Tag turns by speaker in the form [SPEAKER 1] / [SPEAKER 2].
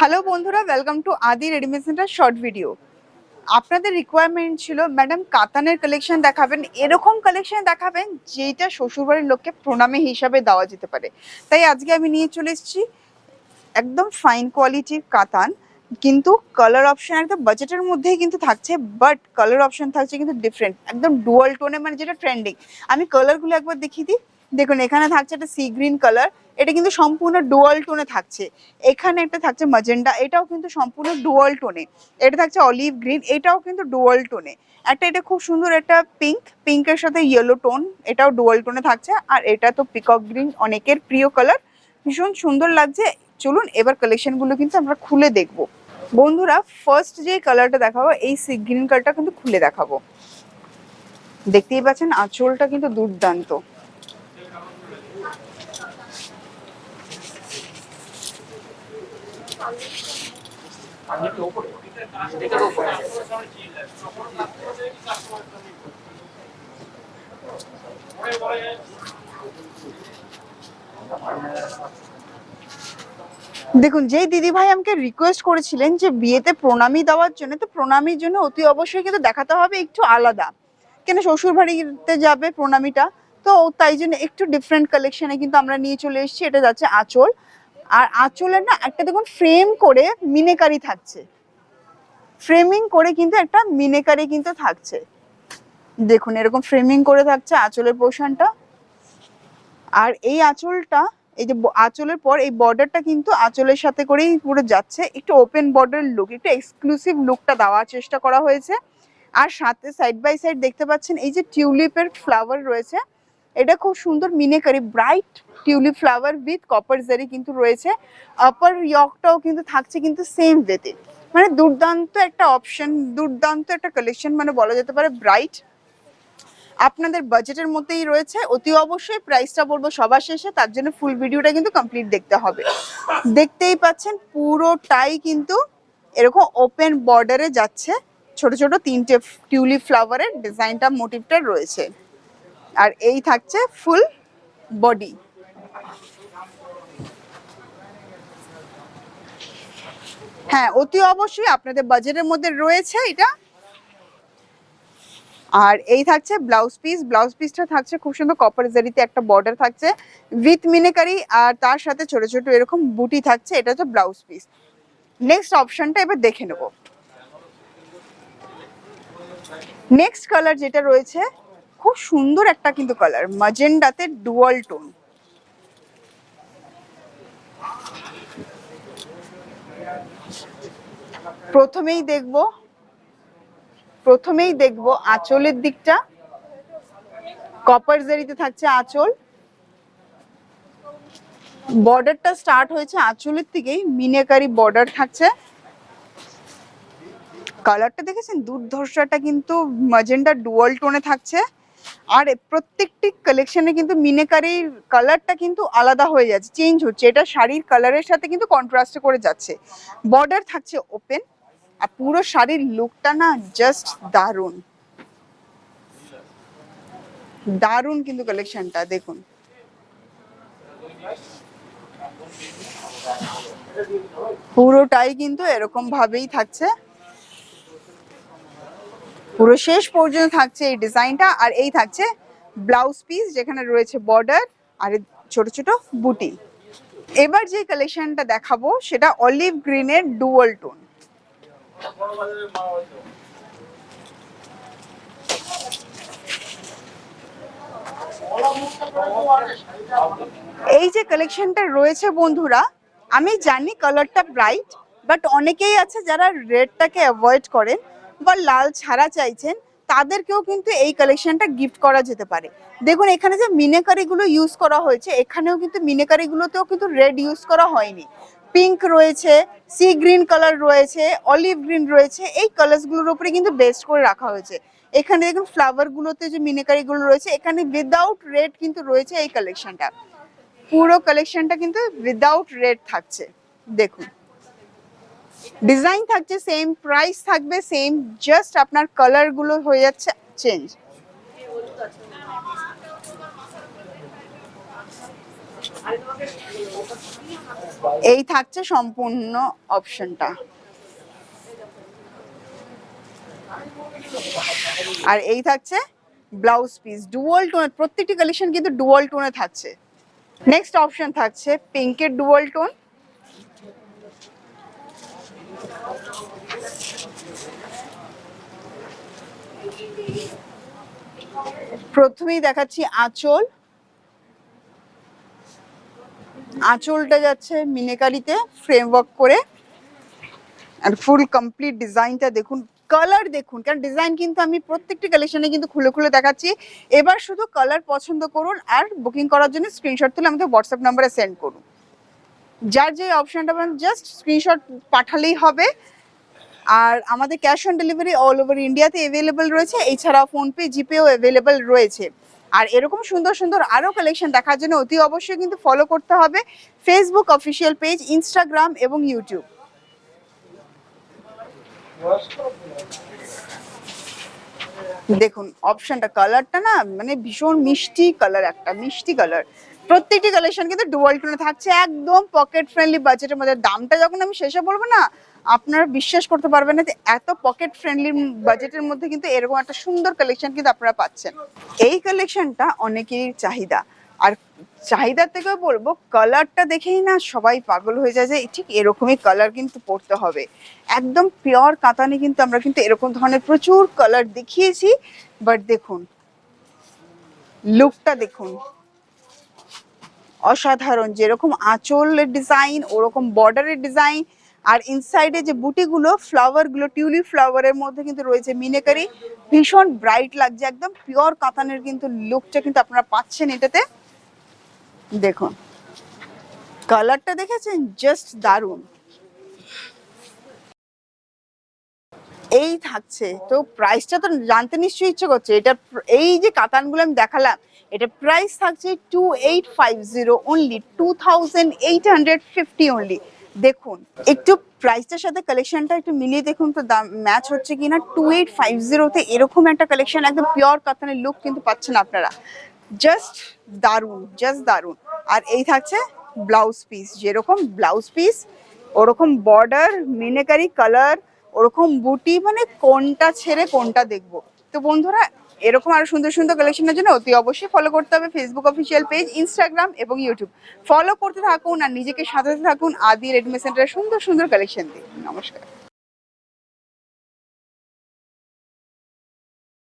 [SPEAKER 1] Hello বন্ধুরা welcome to Adi readymade centre short video আপনাদের requirement ছিল ম্যাডাম কাতানের কালেকশন দেখাবেন, এরকম কালেকশন দেখাবেন যেটা শ্বশুরবাড়ির লোককে প্রণামী হিসাবে দেওয়া যেতে পারে। তাই আজকে আমি নিয়ে চলে এসেছি একদম ফাইন কোয়ালিটির কাতান, কিন্তু কালার অপশন একদম বাজেটের মধ্যেই কিন্তু থাকছে বাট কালার অপশন থাকছে কিন্তু ডিফারেন্ট একদম ডুয়াল টোনে মানে যেটা ট্রেন্ডিং আমি কালারগুলো একবার দেখিয়ে দিই। দেখুন, এখানে থাকছে একটা সি গ্রিন কালার এটা কিন্তু সম্পূর্ণ ডুয়াল টোনে থাকছে। এখানে একটা থাকছে মাজেন্ডা এটাও কিন্তু সম্পূর্ণ ডুয়াল টোনে এটা থাকছে অলিভ গ্রিন এটাও কিন্তু ডুয়াল টোনে একটা এটা খুব সুন্দর একটা পিঙ্ক পিঙ্কের সাথে ইয়েলো টোন এটাও ডুয়াল টোনে থাকছে। আর এটা তো পিকক গ্রিন অনেকের প্রিয় কালার ভীষণ সুন্দর লাগছে। চলুন, এবার কালেকশনগুলো কিন্তু আমরা খুলে দেখব। বন্ধুরা ফার্স্ট যে কালারটা দেখাবো, এই সি গ্রিন কালারটা কিন্তু খুলে দেখাবো। দেখতেই পাচ্ছেন, আঁচলটা কিন্তু দুর্দান্ত। দেখুন, যেই দিদি ভাই আমাকে রিকোয়েস্ট করেছিলেন যে বিয়েতে প্রণামী দেওয়ার জন্য, তো প্রণামীর জন্য অতি অবশ্যই কিন্তু দেখাতে হবে একটু আলাদা। কেন শ্বশুর বাড়িতে যাবে প্রণামীটা? তো তাই জন্য একটু ডিফারেন্ট কালেকশনে কিন্তু আমরা নিয়ে চলে এসেছি, এটা যাচ্ছে আঁচল। আর আঁচলের না একটা দেখুন ফ্রেম করে মিনেকারি থাকছে। ফ্রেমিং করে কিন্তু একটা মিনেকারি কিন্তু থাকছে। দেখুন এরকম ফ্রেমিং করে থাকছে আঁচলের পোর্শনটা আর এই আঁচলটা, এই যে আঁচলের পর এই বর্ডারটা কিন্তু আঁচলের সাথে করেই পুরো যাচ্ছে। একটু ওপেন বর্ডার লুক একটু এক্সক্লুসিভ লুকটা দেওয়ার চেষ্টা করা হয়েছে। আর সাথে সাইড বাই সাইড দেখতে পাচ্ছেন, এই যে টিউলিপের ফ্লাওয়ার রয়েছে এটা খুব সুন্দর meenakari bright tulip flower with copper zari কিন্তু রয়েছে। আপার ইয়কটাও কিন্তু থাকছে কিন্তু সেম ওয়েতে মানে দুর্দান্ত একটা অপশন দুর্দান্ত একটা কালেকশন মানে বলা যেতে পারে ব্রাইট আপনাদের বাজেটের মধ্যেই রয়েছে। অতি অবশ্যই প্রাইসটা বলব সবার শেষে, তার জন্য ফুল ভিডিওটা কিন্তু কমপ্লিট দেখতে হবে। দেখতেই পাচ্ছেন পুরোটাই কিন্তু এরকম ওপেন বর্ডারে যাচ্ছে। ছোট ছোট তিনটে টিউলিপ ফ্লাওয়ারের ডিজাইনটা মোটিভটা রয়েছে। আর এই থাকছে ফুল বডি। হ্যাঁ অতি অবশ্যই আপনাদের বাজেটের মধ্যে রয়েছে এটা। আর এই থাকছে ব্লাউজ পিস ব্লাউজ পিসটা থাকছে খুব সুন্দর কপার জারিতে একটা বর্ডার থাকছে উইথ মিনেকারি আর তার সাথে ছোট ছোট এরকম বুটি থাকছে, এটা হচ্ছে ব্লাউজ পিস নেক্সট অপশনটা এবার দেখে নেব। নেক্সট কালার যেটা রয়েছে খুব সুন্দর একটা কিন্তু কালার মাজেন্ডাতে ডুয়াল টোন প্রথমেই দেখব প্রথমেই দেখব আঁচলের দিকটা। কপার জারিতে থাকছে আঁচল। বর্ডারটা স্টার্ট হয়েছে আঁচলের থেকেই মিনেকারি বর্ডার থাকছে। কালারটা দেখেছেন? দুর্ধর্ষাটা কিন্তু মাজেন্ডা ডুয়াল টোনে থাকছে। আর প্রত্যেকটি কালেকশনে কিন্তু মিনেকারির কালারটা কিন্তু আলাদা হয়ে যাচ্ছে চেঞ্জ হচ্ছে। এটা শাড়ির কালারের সাথে কিন্তু কন্ট্রাস্ট করে যাচ্ছে। বর্ডার থাকছে ওপেন আর পুরো শাড়ির লুকটা না জাস্ট দারুণ। দারুণ কিন্তু কালেকশনটা দেখুন। পুরোটাই কিন্তু এরকম ভাবেই থাকছে। পুরো শেষ পর্যন্ত থাকছে এই ডিজাইনটা, আর এই থাকছে ব্লাউজ পিস যেখানে রয়েছে বর্ডার আর ছোট ছোট বুটি। এবার যে কালেকশনটা দেখাবো, সেটা অলিভ গ্রিনের ডুয়াল টোন এই যে কালেকশনটা রয়েছে বন্ধুরা, আমি জানি কালারটা ব্রাইট বাট অনেকেই আছে যারা রেডটাকে অ্যাভয়েড করেন। বা লাল ছাড়া চাইছেন, তাদেরকেও কিন্তু এই কালেকশনটা গিফট করা যেতে পারে। দেখুন, এখানে যে মিনেকারিগুলো ইউজ করা হয়েছে, এখানেও কিন্তু মিনেকারিগুলোতেও কিন্তু রেড ইউজ করা হয়নি। পিঙ্ক রয়েছে সি গ্রিন কালার রয়েছে অলিভ গ্রিন রয়েছে, এই কালার্সগুলোর উপরে কিন্তু বেস্ট করে রাখা হয়েছে। এখানে দেখুন ফ্লাওয়ারগুলোতে যে মিনেকারিগুলো রয়েছে, এখানে উইদাউট রেড কিন্তু রয়েছে এই কালেকশনটা পুরো কালেকশনটা কিন্তু উইদাউট রেড থাকছে। দেখুন। ডিজাইন থাকছে সেম প্রাইস থাকবে সেম জাস্ট আপনার কালারগুলো হয়ে যাচ্ছে চেঞ্জ এই থাকছে সম্পূর্ণ অপশনটা আর এই থাকছে ব্লাউজ পিস ডুয়াল টোন প্রত্যেকটি কালেকশন কিন্তু ডুয়াল টোনে থাকছে। নেক্সট অপশন থাকছে পিঙ্কের ডুয়াল টোন প্রথমেই দেখাচ্ছি আঁচল। আঁচলটা যাচ্ছে মিনেকারিতে ফ্রেমওয়ার্ক করে। আর ফুল কমপ্লিট ডিজাইনটা দেখুন কালার দেখুন, কারণ ডিজাইন কিন্তু আমি প্রত্যেকটি কালেকশনে কিন্তু খুলে খুলে দেখাচ্ছি। এবার শুধু কালার পছন্দ করুন আর বুকিং করার জন্য স্ক্রিনশট তুলে আমাকে হোয়াটসঅ্যাপ নাম্বারে সেন্ড করুন। যার যে অপশনটা জাস্ট স্ক্রিনশট পাঠালেই হবে। আর আমাদের cash on delivery all over ইন্ডিয়াতে অ্যাভেলেবেল রয়েছে, এছাড়াও ফোনপে জিপেও অ্যাভেলেবেল রয়েছে। আর এরকম সুন্দর সুন্দর আরও কালেকশন দেখার জন্য অতি অবশ্যই কিন্তু ফলো করতে হবে ফেসবুক অফিসিয়াল পেজ ইনস্টাগ্রাম এবং ইউটিউব দেখুন অপশনটা কালারটা না মানে ভীষণ মিষ্টি কালার একটা, মিষ্টি কালার প্রত্যেকটি কালেকশন কিন্তু ডুয়াল টোনে থাকছে, একদম পকেট ফ্রেন্ডলি বাজেটের মধ্যে। দামটা যখন আমি শেষে বলব না, আপনারা বিশ্বাস করতে পারবেন না যে এত পকেট ফ্রেন্ডলি বাজেটের মধ্যে কিন্তু এরকম একটা সুন্দর কালেকশন কিন্তু আপনারা পাচ্ছেন। এই কালেকশনটা অনেকেরই চাহিদা। আর চাহিদার থেকেও বলব কালারটা দেখেই না সবাই পাগল হয়ে যায় যে ঠিক এরকমই কালার কিন্তু পড়তে হবে। একদম পিওর কাতানে কিন্তু আমরা কিন্তু এরকম ধরনের প্রচুর কালার দেখিয়েছি। বাট দেখুন লুকটা দেখুন। অসাধারণ, যেরকম আঁচলের ডিজাইন ওরকম বর্ডারের ডিজাইন আর ইনসাইডে যে বুটিগুলো ফ্লাওয়ারগুলো টিউলিপ ফ্লাওয়ারের মধ্যে কিন্তু রয়েছে মিনেকারি ভীষণ ব্রাইট লাগছে, একদম পিওর কাতানের কিন্তু লুকটা কিন্তু আপনারা পাচ্ছেন এটাতে। দেখুন কালারটা দেখেছেন? জাস্ট দারুণ। এই থাকছে। তো প্রাইসটা তো জানতে নিশ্চয়ই ইচ্ছে করছে। এটা এই যে কাতানগুলো আমি দেখালাম, এটা প্রাইস থাকছে two eight five zero only two thousand eight hundred fifty only দেখুন, একটু প্রাইসটার সাথে কালেকশনটা একটু মিলিয়ে দেখুন তো দাম ম্যাচ হচ্ছে কিনা। টু এইট ফাইভ জিরোতে এরকম একটা কালেকশন একদম পিওর কাতানের লুক কিন্তু পাচ্ছেন আপনারা। জাস্ট দারুণ জাস্ট দারুণ। আর এই থাকছে ব্লাউজ পিস যেরকম ব্লাউজ পিস ওরকম বর্ডার মিনেকারি কালার ওরকম বুটি মানে কোনটা ছেড়ে কোনটা দেখব? তো বন্ধুরা, এরকম আরও সুন্দর সুন্দর কালেকশনের জন্য অতি অবশ্যই ফলো করতে হবে ফেসবুক অফিসিয়াল পেজ ইনস্টাগ্রাম এবং ইউটিউব ফলো করতে থাকুন আর নিজেকে সাজাতে থাকুন আদি রেডমি সেন্টারের সুন্দর সুন্দর কালেকশন দিয়ে। নমস্কার।